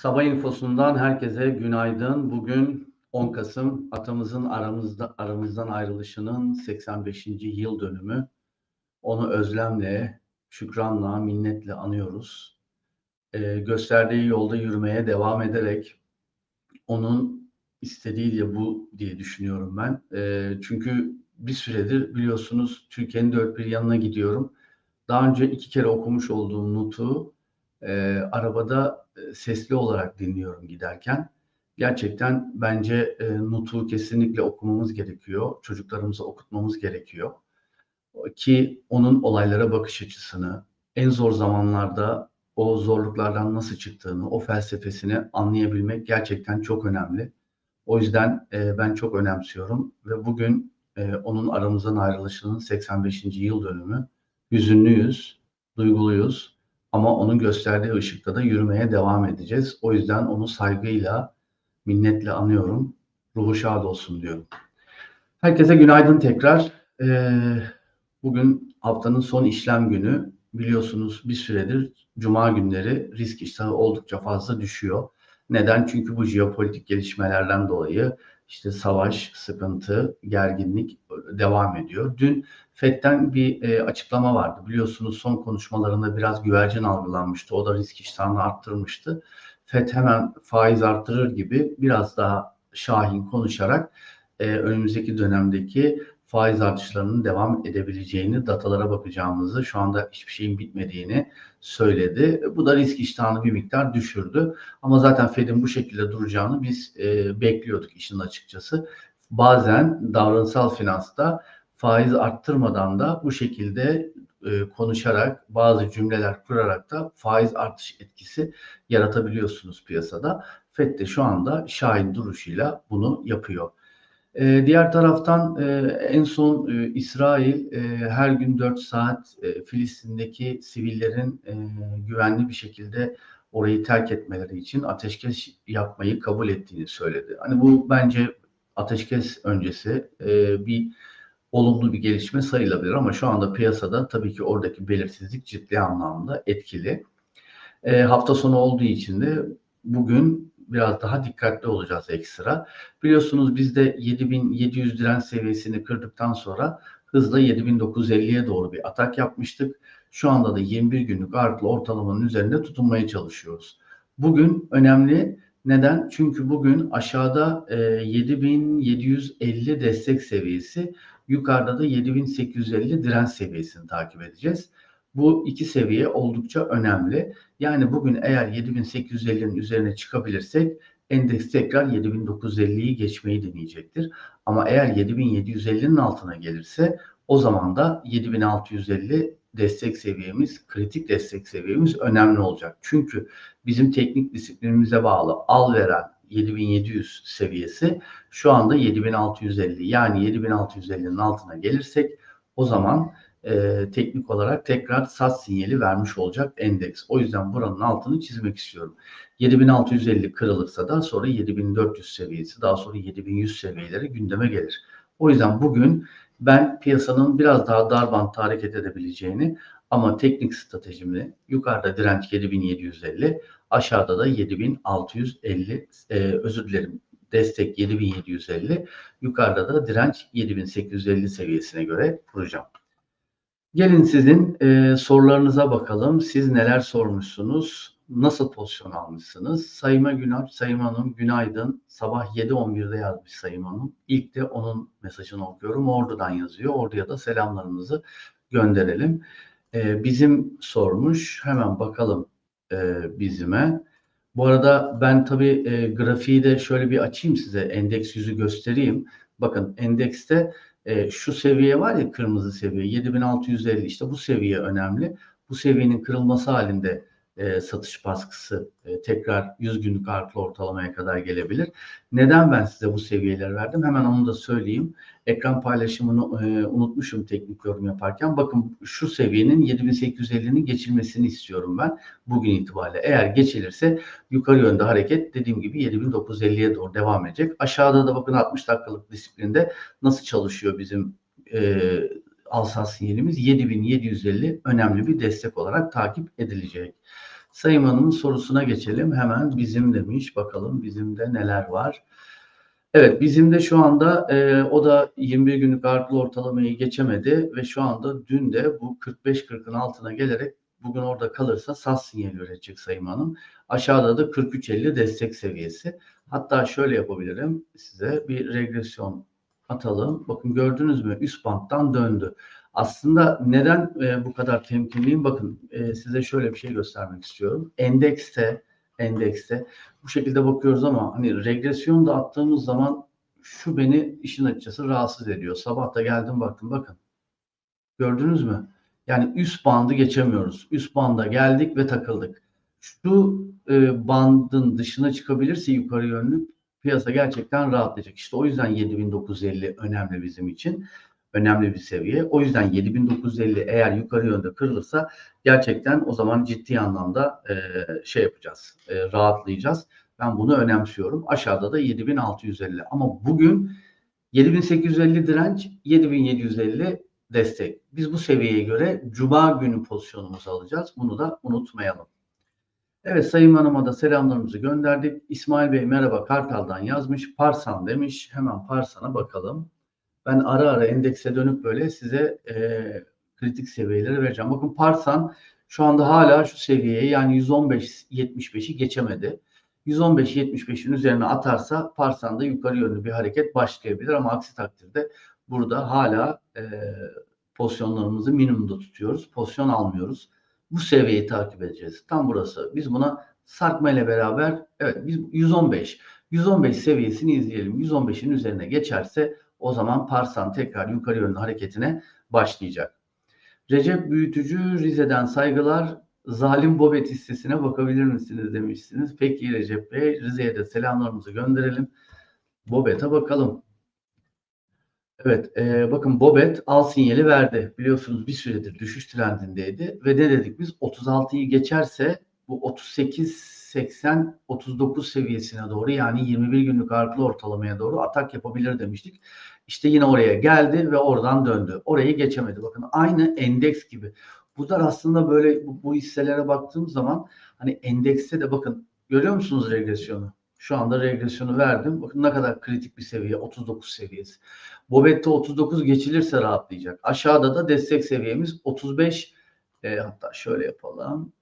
Sabah infosundan herkese günaydın. Bugün 10 Kasım atamızın aramızda aramızdan ayrılışının 85. yıl dönümü. Onu özlemle, şükranla, minnetle anıyoruz. Ee, gösterdiği yolda yürümeye devam ederek onun istediği de bu diye düşünüyorum ben. Ee, çünkü bir süredir biliyorsunuz Türkiye'nin dört bir yanına gidiyorum. Daha önce iki kere okumuş olduğum notu e, arabada e, sesli olarak dinliyorum giderken. Gerçekten bence e, Nut'u kesinlikle okumamız gerekiyor. Çocuklarımıza okutmamız gerekiyor. Ki onun olaylara bakış açısını, en zor zamanlarda o zorluklardan nasıl çıktığını, o felsefesini anlayabilmek gerçekten çok önemli. O yüzden e, ben çok önemsiyorum ve bugün e, onun aramızdan ayrılışının 85. yıl dönümü. Hüzünlüyüz, duyguluyuz ama onun gösterdiği ışıkta da yürümeye devam edeceğiz. O yüzden onu saygıyla, minnetle anıyorum. Ruhu şad olsun diyorum. Herkese günaydın tekrar. Ee, bugün haftanın son işlem günü. Biliyorsunuz bir süredir cuma günleri risk iştahı oldukça fazla düşüyor. Neden? Çünkü bu jeopolitik gelişmelerden dolayı işte savaş, sıkıntı, gerginlik devam ediyor. Dün FED'den bir e, açıklama vardı. Biliyorsunuz son konuşmalarında biraz güvercin algılanmıştı. O da risk iştahını arttırmıştı. FED hemen faiz arttırır gibi biraz daha şahin konuşarak e, önümüzdeki dönemdeki faiz artışlarının devam edebileceğini, datalara bakacağımızı, şu anda hiçbir şeyin bitmediğini söyledi. Bu da risk iştahını bir miktar düşürdü. Ama zaten Fed'in bu şekilde duracağını biz e, bekliyorduk işin açıkçası. Bazen davranışsal finansta faiz arttırmadan da bu şekilde e, konuşarak bazı cümleler kurarak da faiz artış etkisi yaratabiliyorsunuz piyasada. FED de şu anda şahin duruşuyla bunu yapıyor. E, diğer taraftan e, en son e, İsrail e, her gün 4 saat e, Filistin'deki sivillerin e, güvenli bir şekilde orayı terk etmeleri için ateşkes yapmayı kabul ettiğini söyledi. Hani bu bence ateşkes öncesi e, bir olumlu bir gelişme sayılabilir ama şu anda piyasada tabii ki oradaki belirsizlik ciddi anlamda etkili. E, hafta sonu olduğu için de bugün biraz daha dikkatli olacağız ekstra. Biliyorsunuz biz de 7700 direnç seviyesini kırdıktan sonra hızla 7950'ye doğru bir atak yapmıştık. Şu anda da 21 günlük ağırlıklı ortalamanın üzerinde tutunmaya çalışıyoruz. Bugün önemli. Neden? Çünkü bugün aşağıda e, 7750 destek seviyesi, yukarıda da 7850 direnç seviyesini takip edeceğiz. Bu iki seviye oldukça önemli. Yani bugün eğer 7850'nin üzerine çıkabilirsek endeks tekrar 7950'yi geçmeyi deneyecektir. Ama eğer 7750'nin altına gelirse o zaman da 7650 destek seviyemiz, kritik destek seviyemiz önemli olacak. Çünkü bizim teknik disiplinimize bağlı al veren 7700 seviyesi şu anda 7650 yani 7650'nin altına gelirsek o zaman e, teknik olarak tekrar sat sinyali vermiş olacak endeks. O yüzden buranın altını çizmek istiyorum. 7650 kırılırsa da sonra 7400 seviyesi daha sonra 7100 seviyeleri gündeme gelir. O yüzden bugün ben piyasanın biraz daha dar bant hareket edebileceğini ama teknik stratejimle yukarıda direnç 7750 aşağıda da 7650 e, özür dilerim destek 7750 yukarıda da direnç 7850 seviyesine göre kuracağım. Gelin sizin e, sorularınıza bakalım. Siz neler sormuşsunuz? Nasıl pozisyon almışsınız? Sayma Günar, Sayım Hanım günaydın. Sabah 7.11'de yazmış Sayım Hanım. İlk de onun mesajını okuyorum. Ordu'dan yazıyor. Ordu'ya da selamlarımızı gönderelim. E, bizim sormuş. Hemen bakalım e, bizime. Bu arada ben tabii e, grafiği de şöyle bir açayım size. Endeks yüzü göstereyim. Bakın endekste e, şu seviye var ya kırmızı seviye 7650 işte bu seviye önemli. Bu seviyenin kırılması halinde e, satış baskısı e, tekrar 100 günlük artı ortalamaya kadar gelebilir. Neden ben size bu seviyeler verdim? Hemen onu da söyleyeyim. Ekran paylaşımını e, unutmuşum teknik yorum yaparken. Bakın şu seviyenin 7850'nin geçilmesini istiyorum ben bugün itibariyle. Eğer geçilirse yukarı yönde hareket dediğim gibi 7950'ye doğru devam edecek. Aşağıda da bakın 60 dakikalık disiplinde nasıl çalışıyor bizim e, alsat sinyalimiz 7750 önemli bir destek olarak takip edilecek. Sayın Hanım'ın sorusuna geçelim. Hemen bizim demiş. Bakalım bizimde neler var. Evet bizimde şu anda e, o da 21 günlük ağırlıklı ortalamayı geçemedi ve şu anda dün de bu 45-40'ın altına gelerek bugün orada kalırsa SAS sinyali üretecek Sayın Hanım. Aşağıda da 43.50 destek seviyesi. Hatta şöyle yapabilirim size bir regresyon atalım. Bakın gördünüz mü üst banttan döndü. Aslında neden e, bu kadar temkinliyim? Bakın e, size şöyle bir şey göstermek istiyorum. Endekste endekste bu şekilde bakıyoruz ama hani regresyon da attığımız zaman şu beni işin açıkçası rahatsız ediyor. Sabah da geldim baktım bakın. Gördünüz mü? Yani üst bandı geçemiyoruz. Üst banda geldik ve takıldık. Şu e, bandın dışına çıkabilirse yukarı yönlü piyasa gerçekten rahatlayacak. İşte o yüzden 7950 önemli bizim için. Önemli bir seviye. O yüzden 7950 eğer yukarı yönde kırılırsa gerçekten o zaman ciddi anlamda e, şey yapacağız. E, rahatlayacağız. Ben bunu önemsiyorum. Aşağıda da 7650 ama bugün 7850 direnç, 7750 destek. Biz bu seviyeye göre cuma günü pozisyonumuzu alacağız. Bunu da unutmayalım. Evet Sayın Hanım'a da selamlarımızı gönderdik. İsmail Bey merhaba Kartal'dan yazmış. Parsan demiş. Hemen Parsan'a bakalım. Ben ara ara endekse dönüp böyle size e, kritik seviyeleri vereceğim. Bakın Parsan şu anda hala şu seviyeye yani 115-75'i geçemedi. 115-75'in üzerine atarsa Parsan'da yukarı yönlü bir hareket başlayabilir ama aksi takdirde burada hala e, pozisyonlarımızı minimumda tutuyoruz. Pozisyon almıyoruz. Bu seviyeyi takip edeceğiz. Tam burası. Biz buna sarkma ile beraber evet biz 115 115 seviyesini izleyelim. 115'in üzerine geçerse o zaman Parsan tekrar yukarı yönlü hareketine başlayacak. Recep Büyütücü Rize'den saygılar. Zalim Bobet hissesine bakabilir misiniz demişsiniz. Peki Recep Bey Rize'ye de selamlarımızı gönderelim. Bobet'e bakalım. Evet, e, bakın Bobet al sinyali verdi. Biliyorsunuz bir süredir düşüş trendindeydi ve ne dedik biz 36'yı geçerse bu 38 80 39 seviyesine doğru yani 21 günlük ağırlıklı ortalamaya doğru atak yapabilir demiştik. İşte yine oraya geldi ve oradan döndü. Orayı geçemedi. Bakın aynı endeks gibi. Bu da aslında böyle bu, bu hisselere baktığım zaman hani endekste de bakın görüyor musunuz regresyonu? Şu anda regresyonu verdim. Bakın ne kadar kritik bir seviye 39 seviyesi. Bobet'te 39 geçilirse rahatlayacak. Aşağıda da destek seviyemiz 35 e, hatta şöyle yapalım.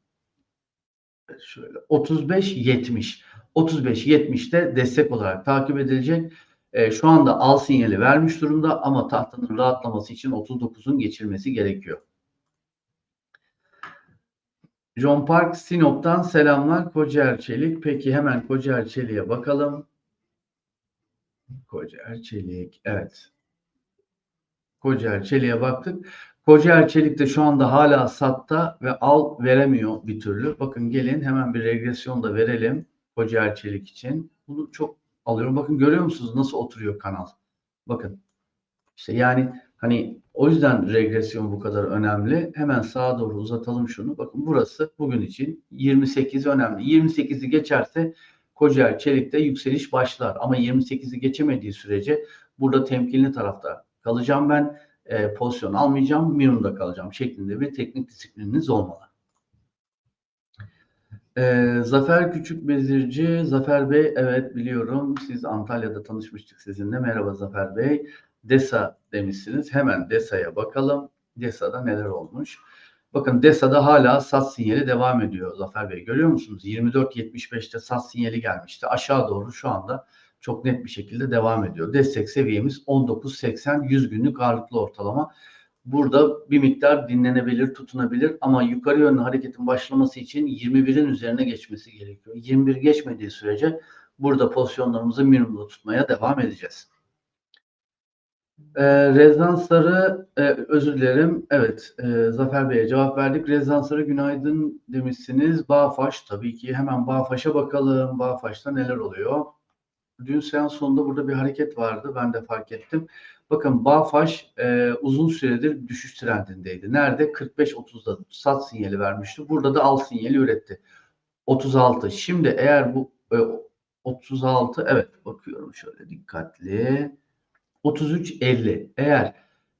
Şöyle 35 70. 35 70'te destek olarak takip edilecek. E, şu anda al sinyali vermiş durumda ama tahtanın rahatlaması için 39'un geçilmesi gerekiyor. John Park Sinop'tan selamlar Kocaer Çelik. Peki hemen Kocaer Çelik'e bakalım. Kocaer Çelik. Evet. Kocaer Çelik'e baktık. Kocaer Çelik de şu anda hala satta ve al veremiyor bir türlü. Bakın gelin hemen bir regresyon da verelim Kocaer Çelik için. Bunu çok alıyorum. Bakın görüyor musunuz nasıl oturuyor kanal? Bakın. İşte yani hani o yüzden regresyon bu kadar önemli. Hemen sağa doğru uzatalım şunu. Bakın burası bugün için 28 önemli. 28'i geçerse Kocaer Çelik'te yükseliş başlar. Ama 28'i geçemediği sürece burada temkinli tarafta kalacağım ben. E, pozisyon almayacağım, minimumda kalacağım şeklinde bir teknik disiplininiz olmalı. Ee, Zafer Küçük Bezirci, Zafer Bey evet biliyorum siz Antalya'da tanışmıştık sizinle. Merhaba Zafer Bey. DESA demişsiniz. Hemen DESA'ya bakalım. DESA'da neler olmuş? Bakın DESA'da hala sat sinyali devam ediyor Zafer Bey. Görüyor musunuz? 24.75'te sat sinyali gelmişti. Aşağı doğru şu anda çok net bir şekilde devam ediyor. Destek seviyemiz 19.80 100 günlük ağırlıklı ortalama. Burada bir miktar dinlenebilir, tutunabilir ama yukarı yönlü hareketin başlaması için 21'in üzerine geçmesi gerekiyor. 21 geçmediği sürece burada pozisyonlarımızı minimumda tutmaya devam edeceğiz. E, rezonansları e, özür dilerim. Evet e, Zafer Bey'e cevap verdik. Rezonansları günaydın demişsiniz. Bağfaş tabii ki hemen Bağfaş'a bakalım. Bağfaş'ta neler oluyor? Dün seans sonunda burada bir hareket vardı. Ben de fark ettim. Bakın Bağfaş e, uzun süredir düşüş trendindeydi. Nerede? 45-30'da sat sinyali vermişti. Burada da al sinyali üretti. 36. Şimdi eğer bu e, 36 evet bakıyorum şöyle dikkatli. 33.50 eğer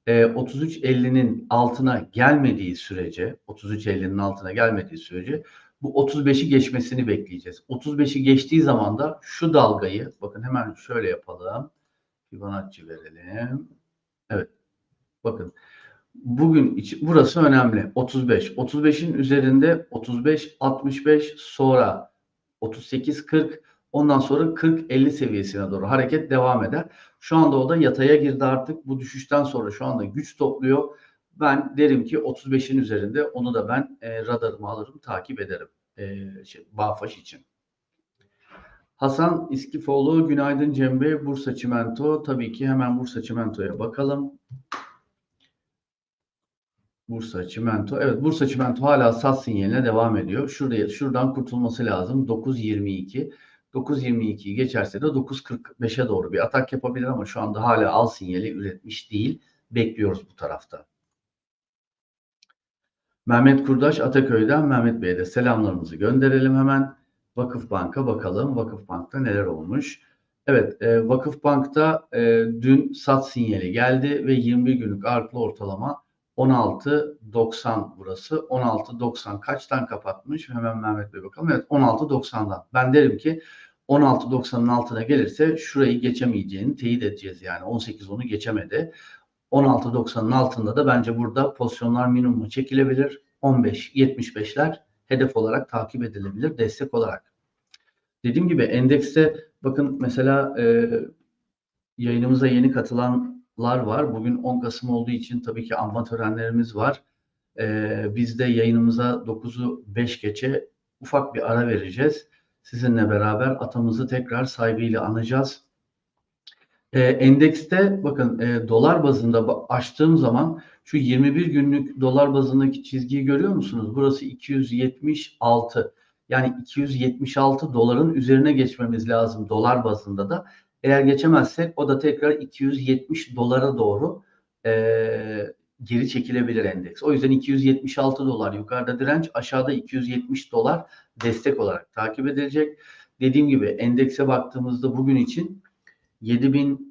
e, 33.50'nin altına gelmediği sürece 33.50'nin altına gelmediği sürece bu 35'i geçmesini bekleyeceğiz. 35'i geçtiği zaman da şu dalgayı bakın hemen şöyle yapalım. Fibonacci verelim. Evet. Bakın bugün için burası önemli. 35. 35'in üzerinde 35 65 sonra 38 40 ondan sonra 40 50 seviyesine doğru hareket devam eder. Şu anda o da yataya girdi artık. Bu düşüşten sonra şu anda güç topluyor. Ben derim ki 35'in üzerinde onu da ben e, radarıma alırım, takip ederim. E, şey, Bağfaş için. Hasan İskifoğlu, günaydın Cem Bey, Bursa Çimento. Tabii ki hemen Bursa Çimento'ya bakalım. Bursa Çimento. Evet Bursa Çimento hala sat sinyaline devam ediyor. Şuraya, şuradan kurtulması lazım. 9.22. 9.22'yi geçerse de 9.45'e doğru bir atak yapabilir ama şu anda hala al sinyali üretmiş değil. Bekliyoruz bu tarafta. Mehmet Kurdaş Ataköy'den Mehmet Bey'e de selamlarımızı gönderelim hemen. Vakıf Bank'a bakalım. Vakıf Bank'ta neler olmuş? Evet, e, Vakıf Bank'ta e, dün sat sinyali geldi ve 21 günlük ağırlıklı ortalama 16.90 burası. 16.90 kaçtan kapatmış? Hemen Mehmet Bey bakalım. Evet 16.90'dan. Ben derim ki 16.90'ın altına gelirse şurayı geçemeyeceğini teyit edeceğiz yani. 18.10'u geçemedi. 16.90'ın altında da bence burada pozisyonlar minimuma çekilebilir. 15-75'ler hedef olarak takip edilebilir destek olarak. Dediğim gibi endekste bakın mesela e, yayınımıza yeni katılanlar var. Bugün 10 Kasım olduğu için tabii ki anma törenlerimiz var. E, biz de yayınımıza 9'u 5 geçe ufak bir ara vereceğiz. Sizinle beraber atamızı tekrar saygıyla anacağız. E, endekste bakın e, dolar bazında açtığım zaman şu 21 günlük dolar bazındaki çizgiyi görüyor musunuz? Burası 276. Yani 276 doların üzerine geçmemiz lazım dolar bazında da. Eğer geçemezsek o da tekrar 270 dolara doğru e, geri çekilebilir endeks. O yüzden 276 dolar yukarıda direnç, aşağıda 270 dolar destek olarak takip edilecek. Dediğim gibi endekse baktığımızda bugün için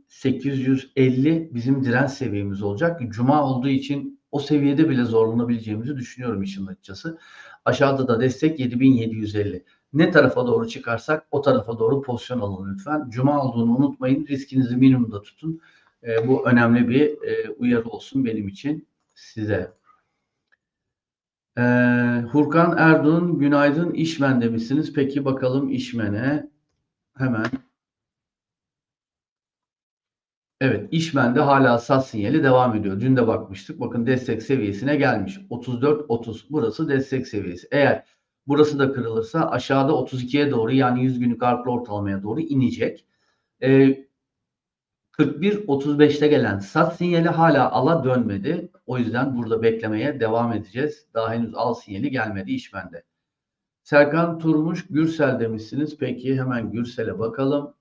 7850 bizim direnç seviyemiz olacak. Cuma olduğu için o seviyede bile zorlanabileceğimizi düşünüyorum işin açıkçası. Aşağıda da destek 7750. Ne tarafa doğru çıkarsak o tarafa doğru pozisyon alın lütfen. Cuma olduğunu unutmayın. Riskinizi minimumda tutun. E, bu önemli bir e, uyarı olsun benim için size. E, Hurkan Erdoğan günaydın işmen demişsiniz. Peki bakalım işmene hemen Evet, işmende hala sat sinyali devam ediyor. Dün de bakmıştık. Bakın destek seviyesine gelmiş. 34-30 burası destek seviyesi. Eğer burası da kırılırsa aşağıda 32'ye doğru yani 100 günlük artlı ortalamaya doğru inecek. Ee, 41-35'te gelen sat sinyali hala ala dönmedi. O yüzden burada beklemeye devam edeceğiz. Daha henüz al sinyali gelmedi işmende. Serkan Turmuş Gürsel demişsiniz. Peki hemen Gürsel'e bakalım.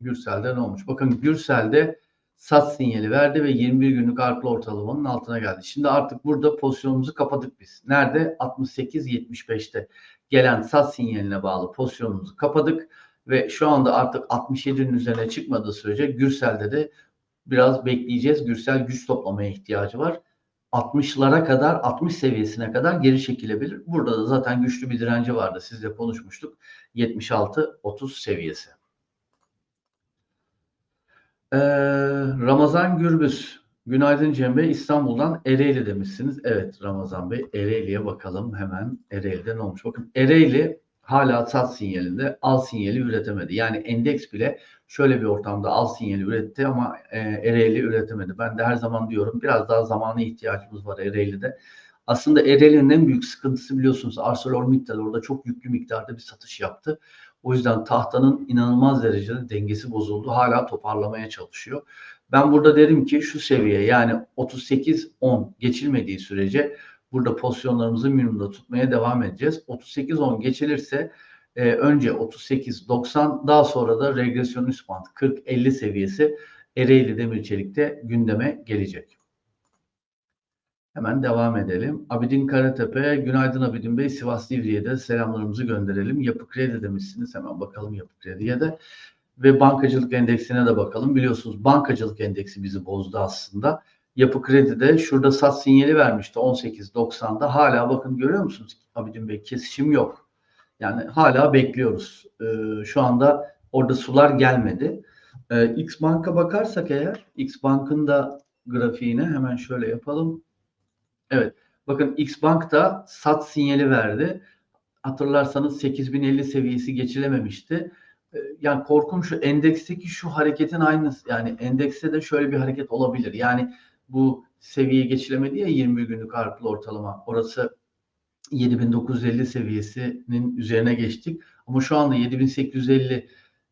Gürsel'de ne olmuş? Bakın Gürsel'de sat sinyali verdi ve 21 günlük artlı ortalamanın altına geldi. Şimdi artık burada pozisyonumuzu kapadık biz. Nerede? 68-75'te gelen sat sinyaline bağlı pozisyonumuzu kapadık ve şu anda artık 67'nin üzerine çıkmadığı sürece Gürsel'de de biraz bekleyeceğiz. Gürsel güç toplamaya ihtiyacı var. 60'lara kadar 60 seviyesine kadar geri çekilebilir. Burada da zaten güçlü bir direnci vardı. Sizle konuşmuştuk. 76-30 seviyesi. Ee, Ramazan Gürbüz. Günaydın Cem Bey. İstanbul'dan Ereğli demişsiniz. Evet Ramazan Bey. Ereğli'ye bakalım hemen. Ereğli'de ne olmuş? Bakın Ereğli hala sat sinyalinde al sinyali üretemedi. Yani endeks bile şöyle bir ortamda al sinyali üretti ama e, Ereğli üretemedi. Ben de her zaman diyorum biraz daha zamana ihtiyacımız var Ereğli'de. Aslında Ereğli'nin en büyük sıkıntısı biliyorsunuz ArcelorMittal orada çok yüklü miktarda bir satış yaptı. O yüzden tahtanın inanılmaz derecede dengesi bozuldu. Hala toparlamaya çalışıyor. Ben burada derim ki şu seviye yani 38-10 geçilmediği sürece burada pozisyonlarımızı minimumda tutmaya devam edeceğiz. 38-10 geçilirse e, önce 38-90 daha sonra da regresyon üst band 40-50 seviyesi Ereğli Demir Çelik'te gündeme gelecek. Hemen devam edelim. Abidin Karatepe, günaydın Abidin Bey. Sivas Divri'ye de selamlarımızı gönderelim. Yapı Kredi demişsiniz. Hemen bakalım Yapı Kredi'ye de. Ve bankacılık endeksine de bakalım. Biliyorsunuz bankacılık endeksi bizi bozdu aslında. Yapı Kredi de şurada sat sinyali vermişti 18.90'da. Hala bakın görüyor musunuz Abidin Bey kesişim yok. Yani hala bekliyoruz. Ee, şu anda orada sular gelmedi. Ee, X Bank'a bakarsak eğer, X Bank'ın da grafiğine hemen şöyle yapalım. Evet, bakın X Bank da sat sinyali verdi. Hatırlarsanız 8050 seviyesi geçilememişti. Ee, yani korkum şu endeksteki şu hareketin aynısı. Yani endekste de şöyle bir hareket olabilir. Yani bu seviye geçilemedi ya 20 günlük ağırlıklı ortalama. Orası 7950 seviyesinin üzerine geçtik. Ama şu anda 7850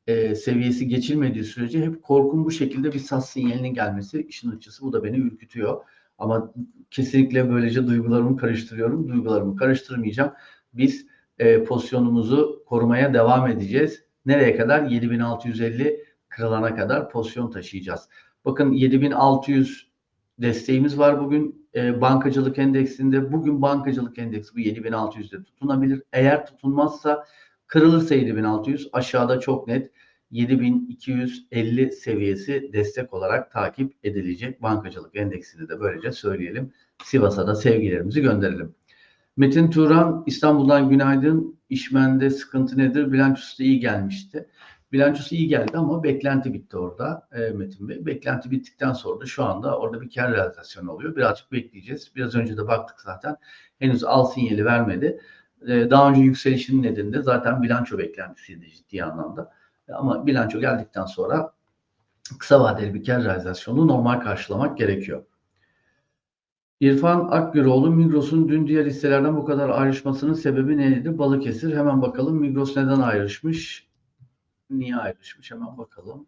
e, seviyesi geçilmediği sürece hep korkum bu şekilde bir sas sinyalinin gelmesi işin açısı bu da beni ürkütüyor. Ama kesinlikle böylece duygularımı karıştırıyorum. Duygularımı karıştırmayacağım. Biz e, pozisyonumuzu korumaya devam edeceğiz. Nereye kadar? 7650 kırılana kadar pozisyon taşıyacağız. Bakın 7600 desteğimiz var bugün e, bankacılık endeksinde. Bugün bankacılık endeksi bu 7600'de tutunabilir. Eğer tutunmazsa kırılırsa 7600 aşağıda çok net 7250 seviyesi destek olarak takip edilecek. Bankacılık endeksini de böylece söyleyelim. Sivas'a da sevgilerimizi gönderelim. Metin Turan İstanbul'dan günaydın. İşmende sıkıntı nedir? Bilançosu iyi gelmişti. Bilançosu iyi geldi ama beklenti bitti orada e, Metin Bey. Beklenti bittikten sonra da şu anda orada bir kar realizasyonu oluyor. Birazcık bekleyeceğiz. Biraz önce de baktık zaten. Henüz al sinyali vermedi. E, daha önce yükselişinin nedeni de zaten bilanço beklentisiydi ciddi anlamda. Ama bilanço geldikten sonra kısa vadeli bir kar realizasyonu normal karşılamak gerekiyor. İrfan Akgüroğlu Migros'un dün diğer hisselerden bu kadar ayrışmasının sebebi neydi? Balıkesir. Hemen bakalım Migros neden ayrışmış? Niye ayrışmış? Hemen bakalım.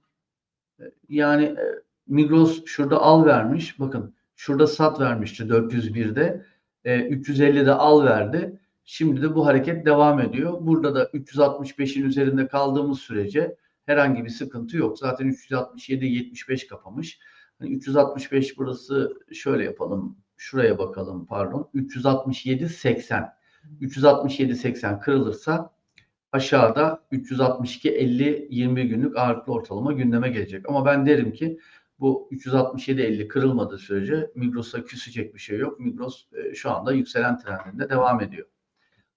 Yani e, Migros şurada al vermiş. Bakın şurada sat vermişti 401'de. 350'de al verdi. Şimdi de bu hareket devam ediyor. Burada da 365'in üzerinde kaldığımız sürece herhangi bir sıkıntı yok. Zaten 367 75 kapamış. Hani 365 burası şöyle yapalım. Şuraya bakalım pardon. 367 80. 367 80 kırılırsa aşağıda 362 50 20 günlük ağırlıklı ortalama gündeme gelecek. Ama ben derim ki bu 367 50 kırılmadığı sürece Migros'a küsecek bir şey yok. Migros e, şu anda yükselen trendinde devam ediyor.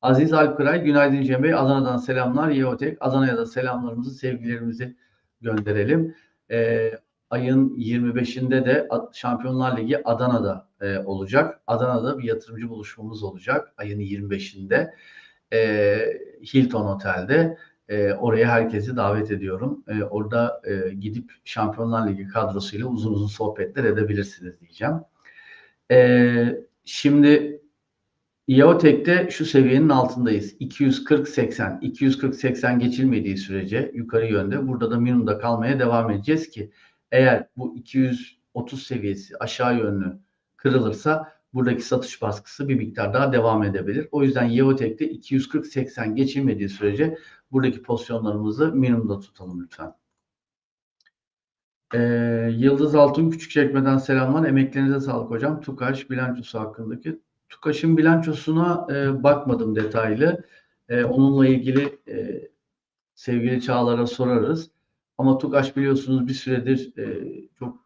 Aziz Alpkıray, günaydın Cem Bey. Adana'dan selamlar. Yeotek, Adana'ya da selamlarımızı, sevgilerimizi gönderelim. Ee, ayın 25'inde de Şampiyonlar Ligi Adana'da e, olacak. Adana'da bir yatırımcı buluşmamız olacak ayın 25'inde. E, Hilton Otel'de. E, oraya herkesi davet ediyorum. E, orada e, gidip Şampiyonlar Ligi kadrosuyla uzun uzun sohbetler edebilirsiniz diyeceğim. E, şimdi İOTEK'te şu seviyenin altındayız. 240-80. 240-80 geçilmediği sürece yukarı yönde. Burada da minimumda kalmaya devam edeceğiz ki eğer bu 230 seviyesi aşağı yönlü kırılırsa buradaki satış baskısı bir miktar daha devam edebilir. O yüzden Yeotek'te 240-80 geçilmediği sürece buradaki pozisyonlarımızı minimumda tutalım lütfen. Ee, Yıldız Altın Küçükçekme'den selamlar. Emeklerinize sağlık hocam. Tukaş bilançosu hakkındaki TUKAŞ'ın bilançosuna e, bakmadım detaylı. E, onunla ilgili e, sevgili Çağlar'a sorarız. Ama TUKAŞ biliyorsunuz bir süredir e, çok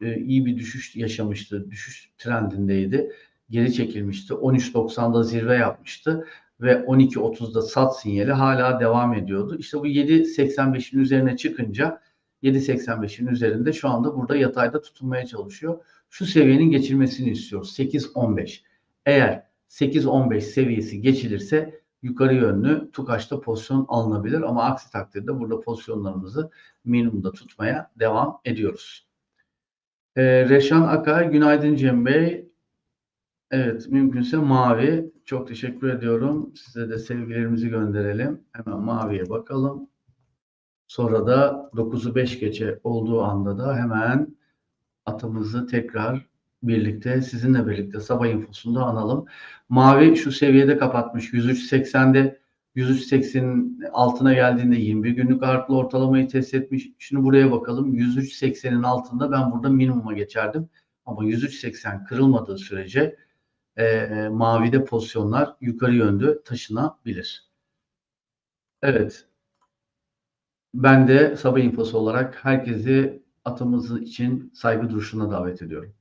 e, iyi bir düşüş yaşamıştı. Düşüş trendindeydi. Geri çekilmişti. 13.90'da zirve yapmıştı ve 12.30'da sat sinyali hala devam ediyordu. İşte bu 7.85'in üzerine çıkınca 7.85'in üzerinde şu anda burada yatayda tutunmaya çalışıyor. Şu seviyenin geçilmesini istiyoruz. 8.15. Eğer 8-15 seviyesi geçilirse yukarı yönlü TUKAŞ'ta pozisyon alınabilir ama aksi takdirde burada pozisyonlarımızı minimumda tutmaya devam ediyoruz. Ee, Reşan Akay, günaydın Cem Bey. Evet, mümkünse mavi. Çok teşekkür ediyorum. Size de sevgilerimizi gönderelim. Hemen maviye bakalım. Sonra da 9'u 5 geçe olduğu anda da hemen atımızı tekrar birlikte sizinle birlikte sabah infosunda analım. Mavi şu seviyede kapatmış 103.80'de 103.80'in altına geldiğinde 21 günlük ağırlıklı ortalamayı test etmiş. Şimdi buraya bakalım. 103.80'in altında ben burada minimuma geçerdim. Ama 103.80 kırılmadığı sürece e, mavide pozisyonlar yukarı yönde taşınabilir. Evet. Ben de sabah infosu olarak herkesi atımızı için saygı duruşuna davet ediyorum.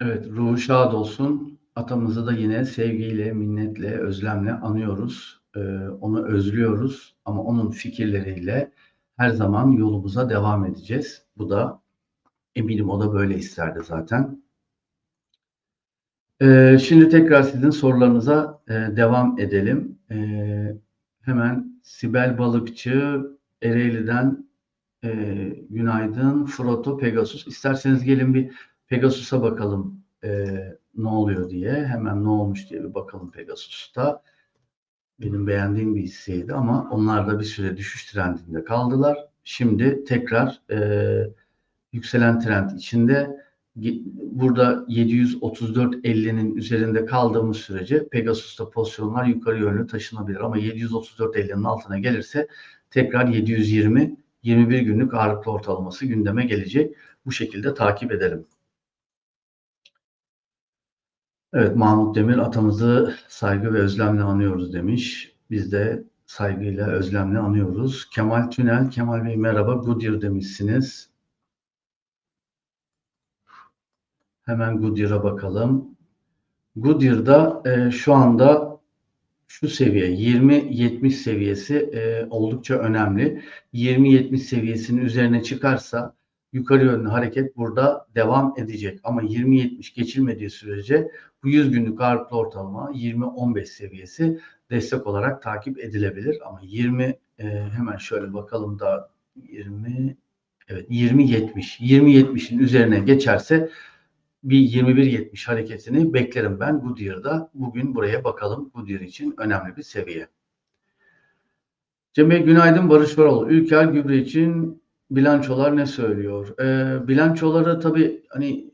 Evet, ruhu şad olsun. Atamızı da yine sevgiyle, minnetle, özlemle anıyoruz. Ee, onu özlüyoruz ama onun fikirleriyle her zaman yolumuza devam edeceğiz. Bu da eminim o da böyle isterdi zaten. Ee, şimdi tekrar sizin sorularınıza e, devam edelim. Ee, hemen Sibel Balıkçı Ereğli'den e, günaydın. Froto Pegasus. İsterseniz gelin bir Pegasus'a bakalım e, ne oluyor diye. Hemen ne olmuş diye bir bakalım Pegasus'ta. Benim beğendiğim bir hisseydi ama onlar da bir süre düşüş trendinde kaldılar. Şimdi tekrar e, yükselen trend içinde burada 734.50'nin üzerinde kaldığımız sürece Pegasus'ta pozisyonlar yukarı yönlü taşınabilir ama 734.50'nin altına gelirse tekrar 720 21 günlük ağırlıklı ortalaması gündeme gelecek. Bu şekilde takip edelim. Evet Mahmut Demir atamızı saygı ve özlemle anıyoruz demiş. Biz de saygıyla, özlemle anıyoruz. Kemal Tünel, Kemal Bey merhaba, Goodyear demişsiniz. Hemen Goodyear'a bakalım. Goodyear'da e, şu anda şu seviye 20-70 seviyesi e, oldukça önemli. 20-70 seviyesinin üzerine çıkarsa yukarı yönlü hareket burada devam edecek. Ama 20-70 geçilmediği sürece bu 100 günlük ağırlıklı ortalama 20-15 seviyesi destek olarak takip edilebilir. Ama 20 e, hemen şöyle bakalım da 20 evet 20-70 20-70'in üzerine geçerse bir 21.70 hareketini beklerim ben Goodyear'da. Bugün buraya bakalım. Goodyear için önemli bir seviye. Cem Bey günaydın Barış Varol. Ülker Gübre için bilançolar ne söylüyor? E, bilançoları tabii hani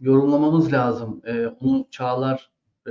yorumlamamız lazım. E, onu Çağlar e,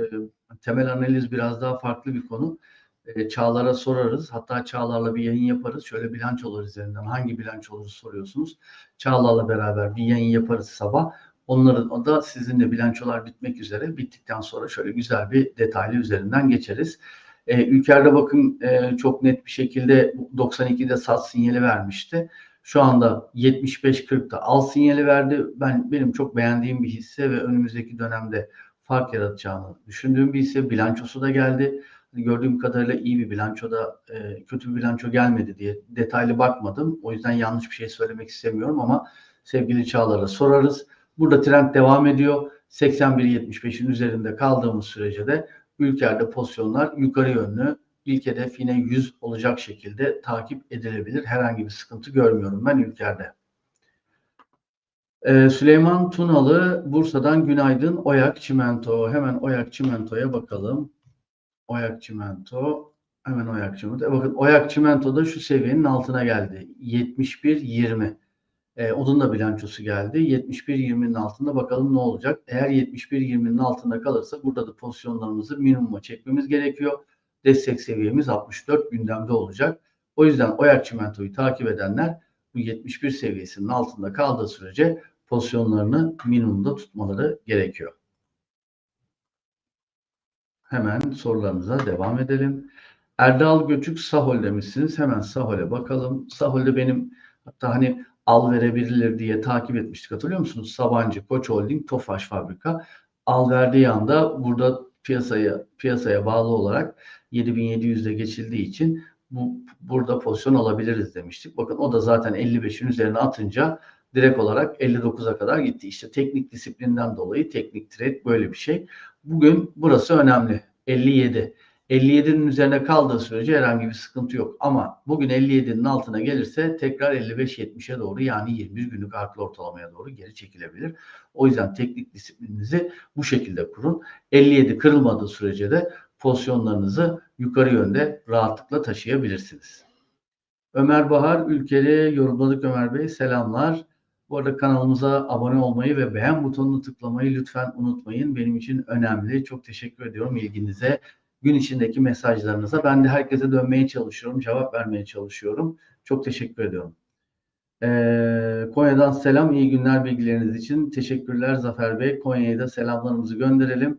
temel analiz biraz daha farklı bir konu. E, Çağlar'a sorarız. Hatta Çağlar'la bir yayın yaparız. Şöyle bilançolar üzerinden hangi bilançoları soruyorsunuz? Çağlar'la beraber bir yayın yaparız sabah. Onların da sizinle bilançolar bitmek üzere. Bittikten sonra şöyle güzel bir detaylı üzerinden geçeriz. E, Ülker'de bakın e, çok net bir şekilde 92'de sat sinyali vermişti. Şu anda 75-40'da al sinyali verdi. Ben benim çok beğendiğim bir hisse ve önümüzdeki dönemde fark yaratacağını düşündüğüm bir hisse. Bilançosu da geldi. Hani gördüğüm kadarıyla iyi bir bilançoda e, kötü bir bilanço gelmedi diye detaylı bakmadım. O yüzden yanlış bir şey söylemek istemiyorum ama sevgili Çağlar'a sorarız. Burada trend devam ediyor. 81.75'in üzerinde kaldığımız sürece de ülkelerde pozisyonlar yukarı yönlü ilk hedef yine 100 olacak şekilde takip edilebilir. Herhangi bir sıkıntı görmüyorum ben ülkelerde. Ee, Süleyman Tunalı Bursa'dan günaydın. Oyak Çimento. Hemen Oyak Çimento'ya bakalım. Oyak Çimento. Hemen Oyak Çimento. E bakın Oyak Çimento da şu seviyenin altına geldi. 71.20. E, onun da bilançosu geldi. 71.20'nin altında bakalım ne olacak. Eğer 71.20'nin altında kalırsa burada da pozisyonlarımızı minimuma çekmemiz gerekiyor. Destek seviyemiz 64 gündemde olacak. O yüzden Oyak Çimento'yu takip edenler bu 71 seviyesinin altında kaldığı sürece pozisyonlarını minimumda tutmaları gerekiyor. Hemen sorularımıza devam edelim. Erdal Göçük Sahol demişsiniz. Hemen Sahol'e bakalım. Sahol'de benim hatta hani al verebilir diye takip etmiştik hatırlıyor musunuz? Sabancı, Koç Holding, Tofaş Fabrika al verdiği anda burada piyasaya piyasaya bağlı olarak 7700'de geçildiği için bu burada pozisyon alabiliriz demiştik. Bakın o da zaten 55'in üzerine atınca direkt olarak 59'a kadar gitti. İşte teknik disiplinden dolayı teknik trade böyle bir şey. Bugün burası önemli. 57. 57'nin üzerine kaldığı sürece herhangi bir sıkıntı yok. Ama bugün 57'nin altına gelirse tekrar 55-70'e doğru yani 21 günlük artı ortalamaya doğru geri çekilebilir. O yüzden teknik disiplininizi bu şekilde kurun. 57 kırılmadığı sürece de pozisyonlarınızı yukarı yönde rahatlıkla taşıyabilirsiniz. Ömer Bahar Ülkeli yorumladık Ömer Bey. Selamlar. Bu arada kanalımıza abone olmayı ve beğen butonunu tıklamayı lütfen unutmayın. Benim için önemli. Çok teşekkür ediyorum ilginize gün içindeki mesajlarınıza. Ben de herkese dönmeye çalışıyorum, cevap vermeye çalışıyorum. Çok teşekkür ediyorum. Ee, Konya'dan selam, iyi günler bilgileriniz için. Teşekkürler Zafer Bey. Konya'ya da selamlarımızı gönderelim.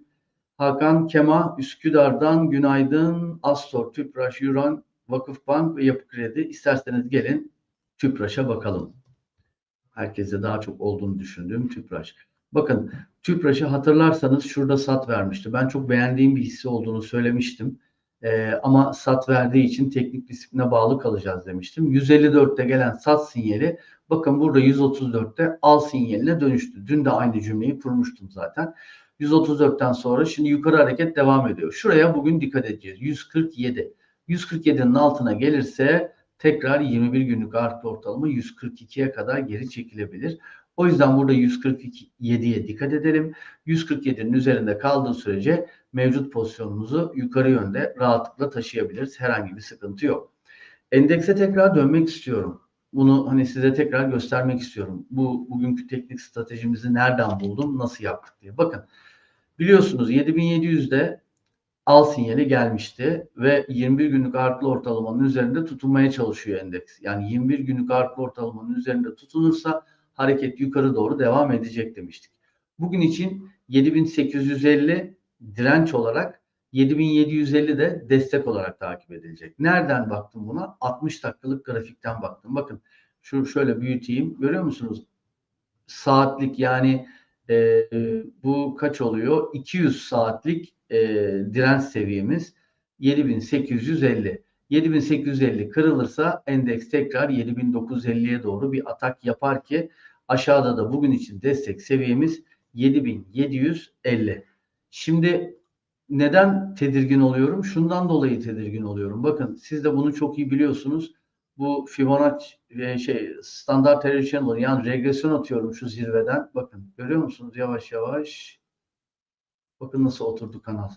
Hakan Kema Üsküdar'dan günaydın. Astor, Tüpraş, Yuran, Vakıfbank ve Yapı Kredi. İsterseniz gelin Tüpraş'a bakalım. Herkese daha çok olduğunu düşündüğüm Tüpraş. Bakın Tüpraş'ı hatırlarsanız şurada sat vermişti. Ben çok beğendiğim bir hisse olduğunu söylemiştim. Ee, ama sat verdiği için teknik disipline bağlı kalacağız demiştim. 154'te gelen sat sinyali bakın burada 134'te al sinyaline dönüştü. Dün de aynı cümleyi kurmuştum zaten. 134'ten sonra şimdi yukarı hareket devam ediyor. Şuraya bugün dikkat edeceğiz. 147. 147'nin altına gelirse tekrar 21 günlük artı ortalama 142'ye kadar geri çekilebilir. O yüzden burada 147'ye dikkat edelim. 147'nin üzerinde kaldığı sürece mevcut pozisyonumuzu yukarı yönde rahatlıkla taşıyabiliriz. Herhangi bir sıkıntı yok. Endekse tekrar dönmek istiyorum. Bunu hani size tekrar göstermek istiyorum. Bu bugünkü teknik stratejimizi nereden buldum, nasıl yaptık diye. Bakın biliyorsunuz 7700'de al sinyali gelmişti ve 21 günlük artlı ortalamanın üzerinde tutunmaya çalışıyor endeks. Yani 21 günlük artlı ortalamanın üzerinde tutunursa hareket yukarı doğru devam edecek demiştik. Bugün için 7850 direnç olarak 7750 de destek olarak takip edilecek. Nereden baktım buna? 60 dakikalık grafikten baktım. Bakın şu şöyle büyüteyim. Görüyor musunuz? Saatlik yani e, bu kaç oluyor? 200 saatlik e, direnç seviyemiz 7850. 7850 kırılırsa endeks tekrar 7950'ye doğru bir atak yapar ki aşağıda da bugün için destek seviyemiz 7750. Şimdi neden tedirgin oluyorum? Şundan dolayı tedirgin oluyorum. Bakın siz de bunu çok iyi biliyorsunuz. Bu Fibonacci ve şey standart error yani regresyon atıyorum şu zirveden. Bakın görüyor musunuz yavaş yavaş. Bakın nasıl oturdu kanal.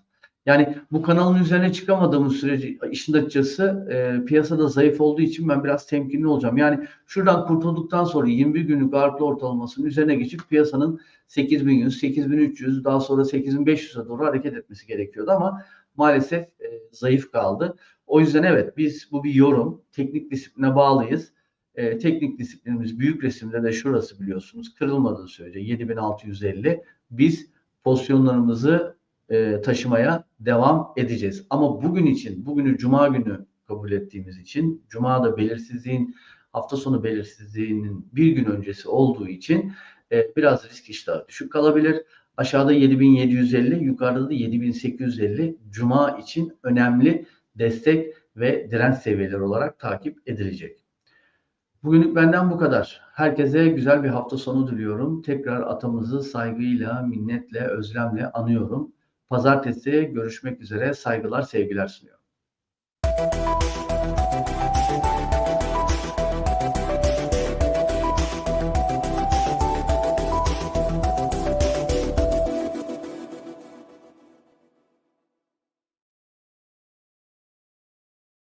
Yani bu kanalın üzerine çıkamadığımız sürece işin açıkçası e, piyasada zayıf olduğu için ben biraz temkinli olacağım. Yani şuradan kurtulduktan sonra 21 günlük ağırlıklı ortalamasının üzerine geçip piyasanın 8100, 8300 daha sonra 8500'e doğru hareket etmesi gerekiyordu ama maalesef e, zayıf kaldı. O yüzden evet biz bu bir yorum. Teknik disipline bağlıyız. E, teknik disiplinimiz büyük resimde de şurası biliyorsunuz. Kırılmadığı sürece 7650 biz pozisyonlarımızı e, taşımaya devam edeceğiz. Ama bugün için, bugünü cuma günü kabul ettiğimiz için, cuma da belirsizliğin, hafta sonu belirsizliğinin bir gün öncesi olduğu için e, biraz risk iştahı düşük kalabilir. Aşağıda 7750, yukarıda da 7850 cuma için önemli destek ve direnç seviyeleri olarak takip edilecek. Bugünlük benden bu kadar. Herkese güzel bir hafta sonu diliyorum. Tekrar atamızı saygıyla, minnetle, özlemle anıyorum. Pazartesi görüşmek üzere. Saygılar, sevgiler sunuyorum.